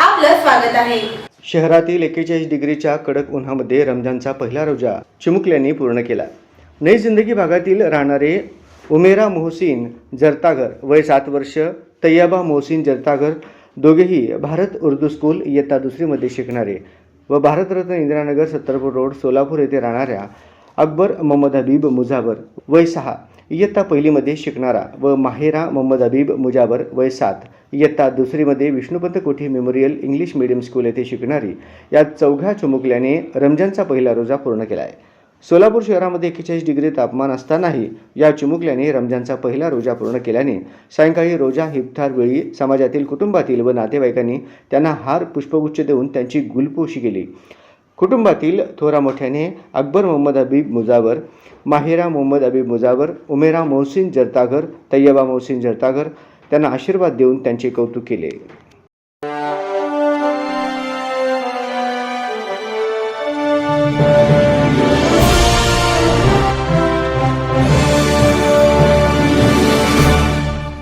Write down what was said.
आपलं स्वागत आहे. शहरातील एक्केचाळीस डिग्रीच्या कडक उन्हामध्ये रमजानचा पहिला रोजा चिमुकल्यांनी पूर्ण केला. नई जिंदगी भागातील राहणारे उमेरा मोहसिन जरतागर वय सात वर्ष तय्याबा मोहसिन जरतागर दोघेही भारत उर्दू स्कूल इयत्ता दुसरीमध्ये शिकणारे व भारतरत्न इंदिरानगर सत्तरपूर रोड सोलापूर येथे राहणाऱ्या अकबर मोहम्मद हबीब मुजावर वय सहा इयत्ता पहिलीमध्ये शिकणारा व माहेरा मोहम्मद हबीब मुजावर वय सात इयत्ता दुसरीमध्ये Vishnupant Kothi memorial English medium school येथे शिकणारी या चौघ्या चुमुकल्याने रमजानचा पहिला रोजा पूर्ण केला आहे सोलापूर शहरामध्ये एक्केचाळीस डिग्री तापमान असतानाही या चिमुकल्याने रमजानचा पहिला रोजा पूर्ण केल्याने सायंकाळी रोजा हिपथार वेळी समाजातील कुटुंबातील व नातेवाईकांनी त्यांना हार पुष्पगुच्छ देऊन त्यांची गुलपोशी केली. कुटुंबातील थोरा मोठ्याने अकबर मोहम्मद हबीब मुजावर माहिरा मोहम्मद हबीब मुजावर उमेरा मोहसिन जरतागर तय्यबा मोहसिन जरतागर त्यांना आशीर्वाद देऊन त्यांचे कौतुक केले.